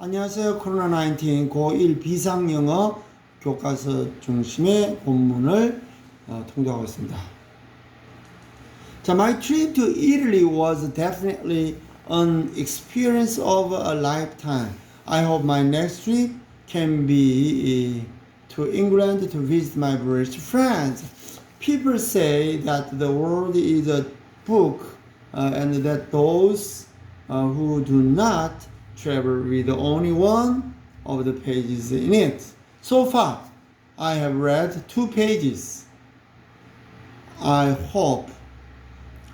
안녕하세요. 코로나19 고1 비상영어 교과서 중심의 본문을 어, 통독하고 있습니다. 자, my trip to Italy was definitely an experience of a lifetime. I hope my next trip can be uh, to England to visit my British friends. People say that the world is a book uh, and that those uh, who do not travel read only one of the pages in it. So far, I have read two pages. I hope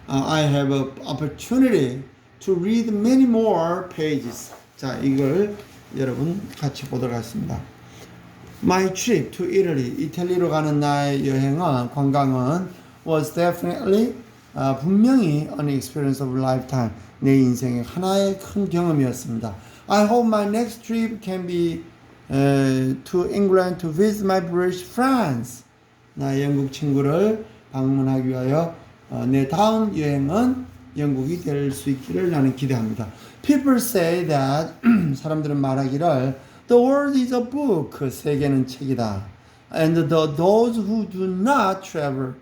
uh, I have an opportunity to read many more pages. 자, 이걸 여러분 같이 보도록 하겠습니다. My trip to Italy, 이탈리아로 가는 나의 여행은 관광은 was definitely 아, 분명히 an experience of lifetime 내 인생의 하나의 큰 경험이었습니다. I hope my next trip can be uh, to England to visit my British friends. 나 영국 친구를 방문하기 위하여 어, 내 다음 여행은 영국이 될 수 있기를 나는 기대합니다. People say that 사람들은 말하기를 The world is a book. 세계는 책이다. And the, those who do not travel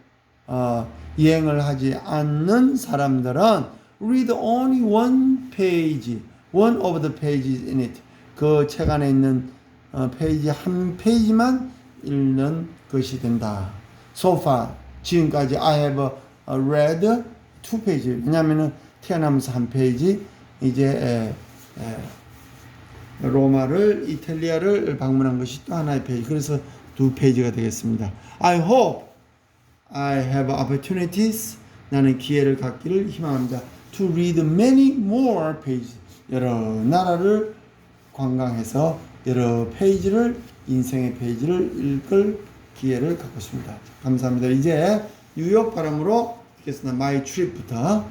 어, 여행을 하지 않는 사람들은 read only one page, one of the pages in it. 그 책 안에 있는 어, 페이지 한 페이지만 읽는 것이 된다. So far 지금까지 I have uh, read two page. 왜냐하면은 태어나면서 한 페이지 이제 에, 에, 로마를 이탈리아를 방문한 것이 또 하나의 페이지. 그래서 두 페이지가 되겠습니다. I hope I have opportunities. 나는 기회를 갖기를 희망합니다. To read many more pages. 여러 나라를 관광해서 여러 페이지를 인생의 페이지를 읽을 기회를 갖고 있습니다. 감사합니다. 이제 뉴욕 발음으로 듣겠습니다. My trip부터.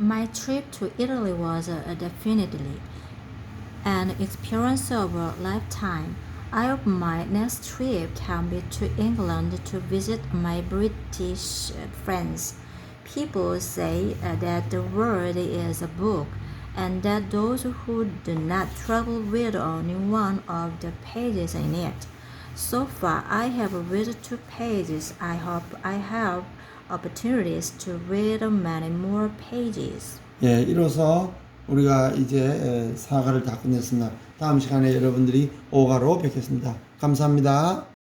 My trip to Italy was uh, definitely an experience of a lifetime. I hope my next trip can be to England to visit my British uh, friends. People say uh, that the world is a book and that those who do not travel read only one of the pages in it. So far, I have read two pages. I hope I have opportunities to read many more pages. 예, 이로써 우리가 이제 에, 사과를 다 끝냈습니다. 다음 시간에 여러분들이 오가로 뵙겠습니다. 감사합니다.